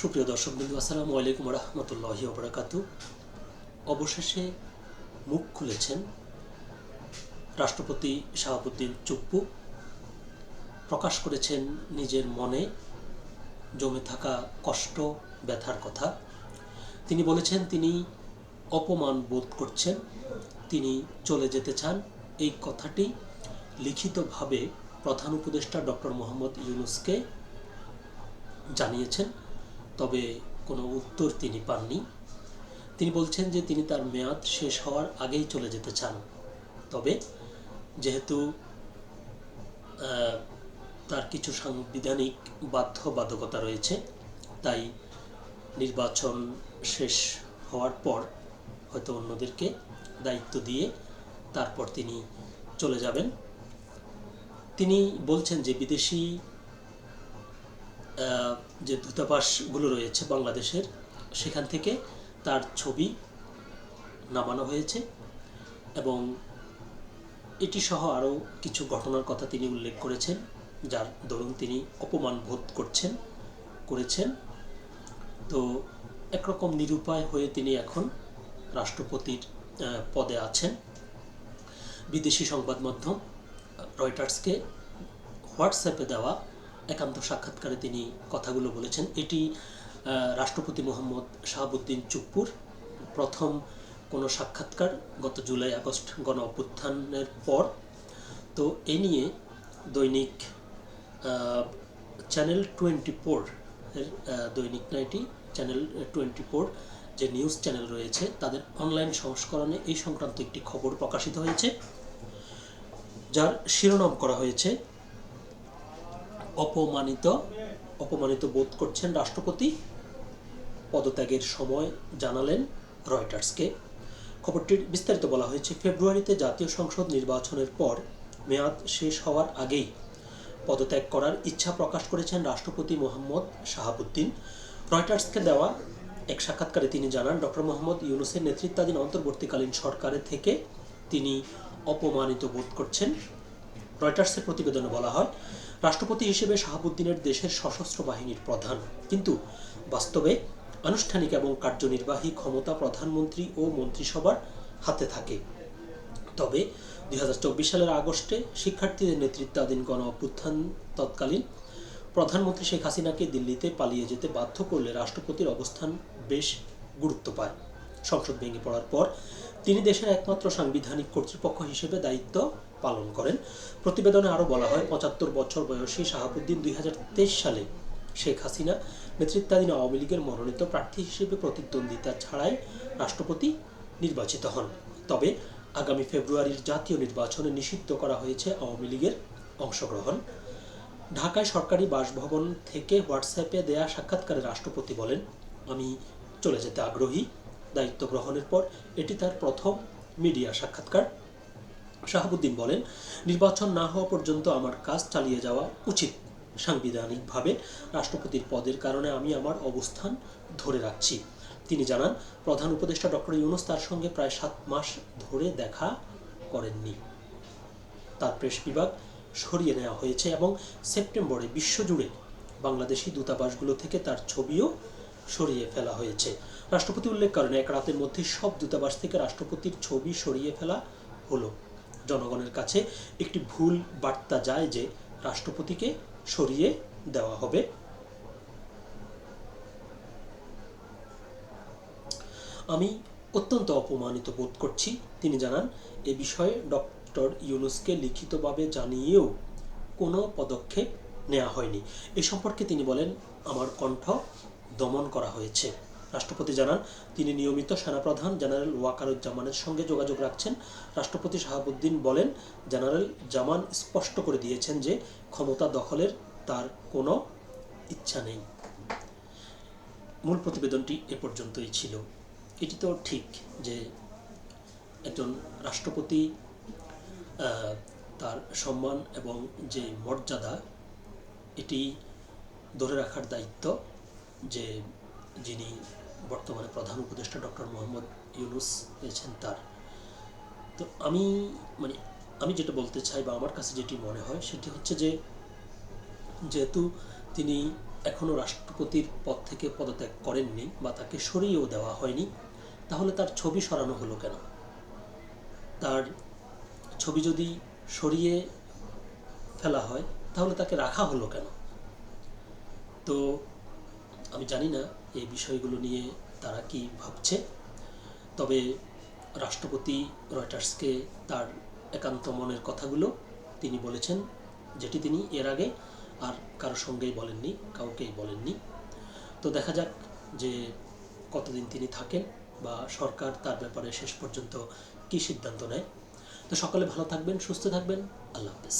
সুপ্রিয় দর্শক বিন্দু, আসসালামু আলাইকুম রহমতুল্লাহি ওবরাকাতু অবশেষে মুখ খুলেছেন রাষ্ট্রপতি শাহাবুদ্দিন চুপ্পু। প্রকাশ করেছেন নিজের মনে জমে থাকা কষ্ট, ব্যথার কথা। তিনি বলেছেন, তিনি অপমান বোধ করছেন, তিনি চলে যেতে চান। এই কথাটি লিখিতভাবে প্রধান উপদেষ্টা ডক্টর মোহাম্মদ ইউনুসকে জানিয়েছেন। তবে কোনো উত্তর তিনি পাননি। তিনি বলছেন যে তিনি তার মেয়াদ শেষ হওয়ার আগেই চলে যেতে চান। তবে যেহেতু তার কিছু সাংবিধানিক বাধ্যবাধকতা রয়েছে, তাই নির্বাচন শেষ হওয়ার পর হয়তো অন্যদেরকে দায়িত্ব দিয়ে তারপর তিনি চলে যাবেন। তিনি বলছেন যে বিদেশি যে দূতাবাসগুলো রয়েছে বাংলাদেশের, সেখান থেকে তার ছবি নামানো হয়েছে এবং এটি সহ আরও কিছু ঘটনার কথা তিনি উল্লেখ করেছেন, যার দরুন তিনি অপমান বোধ করছেন, করেছেন। তো একরকম নিরুপায় হয়ে তিনি এখন রাষ্ট্রপতির পদে আছেন। বিদেশি সংবাদ মাধ্যম রয়টার্সকে হোয়াটসঅ্যাপে দেওয়া একান্ত সাক্ষাৎকারে তিনি কথাগুলো বলেছেন। এটি রাষ্ট্রপতি মোহাম্মদ শাহাবুদ্দিন চুপ্পুর প্রথম কোনো সাক্ষাৎকার গত জুলাই আগস্ট গণ অভ্যুত্থানের পর। তো এ নিয়ে দৈনিক চ্যানেল টোয়েন্টি ফোর এর দৈনিক নাইটি চ্যানেল টোয়েন্টি ফোর যে নিউজ চ্যানেল রয়েছে, তাদের অনলাইন সংস্করণে এই সংক্রান্ত একটি খবর প্রকাশিত হয়েছে, যার শিরোনাম করা হয়েছে অপমানিত অপমানিত বোধ করছেন রাষ্ট্রপতি। পদত্যাগের সময় জানালেন রয়টার্সকে। খবরটির বিস্তারিত বলা হয়েছে, ফেব্রুয়ারিতে জাতীয় সংসদ নির্বাচনের পর মেয়াদ শেষ হওয়ার আগেই পদত্যাগ করার ইচ্ছা প্রকাশ করেছেন রাষ্ট্রপতি মোহাম্মদ শাহাবুদ্দিন। রয়টার্সকে দেওয়া এক সাক্ষাৎকারে তিনি জানান, ডক্টর মোহাম্মদ ইউনুসের নেতৃত্বাধীন অন্তর্বর্তীকালীন সরকারের থেকে তিনি অপমানিত বোধ করছেন। রয়টার্সের প্রতিবেদনে বলা হয় রাষ্ট্রপতি হিসেবে শাহাবুদ্দিনের দেশের সশস্ত্র বাহিনীর প্রধান। কিন্তু বাস্তবে আনুষ্ঠানিক এবং কার্যনির্বাহী ক্ষমতা প্রধানমন্ত্রী ও মন্ত্রিসভার হাতে থাকে। তবে দুই হাজার চব্বিশ সালের আগস্টে শিক্ষার্থীদের নেতৃত্বাধীন গণ অভ্যুত্থান তৎকালীন প্রধানমন্ত্রী শেখ হাসিনাকে দিল্লিতে পালিয়ে যেতে বাধ্য করলে রাষ্ট্রপতির অবস্থান বেশ গুরুত্ব পায় সংসদ ভেঙে পড়ার পর তিনি দেশের একমাত্র সাংবিধানিক কর্তৃপক্ষ হিসেবে দায়িত্ব পালন করেন। প্রতিবেদনে আরও বলা হয়, পঁচাত্তর বছর বয়সী শাহাবুদ্দিন দুই হাজার তেইশ সালে শেখ হাসিনা নেতৃত্বাধীন আওয়ামী লীগের মনোনীত প্রার্থী হিসেবে প্রতিদ্বন্দ্বিতা ছাড়াই রাষ্ট্রপতি নির্বাচিত হন। তবে আগামী ফেব্রুয়ারির জাতীয় নির্বাচনে নিষিদ্ধ করা হয়েছে আওয়ামী লীগের অংশগ্রহণ। ঢাকায় সরকারি বাসভবন থেকে হোয়াটসঅ্যাপে দেয়া সাক্ষাৎকারে রাষ্ট্রপতি বলেন, আমি চলে যেতে আগ্রহী। দায়িত্ব গ্রহণের পর এটি তার প্রথম মিডিয়া সাক্ষাৎকার। শাহাবুদ্দিন বলেন, নির্বাচন না হওয়া পর্যন্ত আমার কাজ চালিয়ে যাওয়া উচিত সাংবিধানিকভাবে। রাষ্ট্রপতির পদের কারণে আমি আমার অবস্থান ধরে রাখছি। তিনি জানান, প্রধান উপদেষ্টা ডক্টর ইউনুস তার সঙ্গে প্রায় সাত মাস ধরে দেখা করেননি। তার প্রেস বিভাগ সরিয়ে নেওয়া হয়েছে এবং সেপ্টেম্বরে বিশ্বজুড়ে বাংলাদেশি দূতাবাসগুলো থেকে তার ছবিও সরিয়ে ফেলা হয়েছে। রাষ্ট্রপতি উল্লেখ করেন, এক রাতের মধ্যে সব দূতাবাস থেকে রাষ্ট্রপতির ছবি সরিয়ে ফেলা হলো। জনগণের কাছে একটি ভুল বার্তা যায় যে রাষ্ট্রপতিকে সরিয়ে দেওয়া হবে। আমি অত্যন্ত অপমানিত বোধ করছি, তিনি জানান, এ বিষয়ে ডক্টর ইউনুসকে লিখিতভাবে জানিয়েও কোনো পদক্ষেপ নেওয়া হয়নি। এ সম্পর্কে তিনি বলেন, আমার কণ্ঠ দমন করা হয়েছে। রাষ্ট্রপতি জানান, তিনি নিয়মিত সেনাপ্রধান জেনারেল ওয়াকারুজ্জামানের সঙ্গে যোগাযোগ রাখছেন। রাষ্ট্রপতি শাহাবুদ্দিন বলেন, জেনারেল জামান স্পষ্ট করে দিয়েছেন যে ক্ষমতা দখলের তার কোনো ইচ্ছা নেই। মূল প্রতিবেদনটি এ পর্যন্তই ছিল। এটি তো ঠিক যে একজন রাষ্ট্রপতি তার সম্মান এবং যে মর্যাদা, এটি ধরে রাখার দায়িত্ব। যে যিনি বর্তমানে প্রধান উপদেষ্টা ডক্টর মোহাম্মদ ইউনুস পেয়েছেন তার। তো আমি মানে আমি যেটা বলতে চাই বা আমার কাছে যেটি মনে হয় সেটি হচ্ছে যে যেহেতু তিনি এখনও রাষ্ট্রপতির পদ থেকে পদত্যাগ করেননি বা তাকে সরিয়েও দেওয়া হয়নি, তাহলে তার ছবি সরানো হলো কেন? তার ছবি যদি সরিয়ে ফেলা হয়, তাহলে তাকে রাখা হলো কেন? তো আমি জানি না এই বিষয়গুলো নিয়ে তারা কি ভাবছে। তবে রাষ্ট্রপতি রয়টার্সকে তার একান্ত মনের কথাগুলো তিনি বলেছেন, যেটি তিনি এর আগে আর কারোর সঙ্গেই বলেননি, কাউকেই বলেননি। তো দেখা যাক যে কতদিন তিনি থাকেন বা সরকার তার ব্যাপারে শেষ পর্যন্ত কী সিদ্ধান্ত নেয়। তো সকলে ভালো থাকবেন, সুস্থ থাকবেন, আল্লাহ হাফেজ।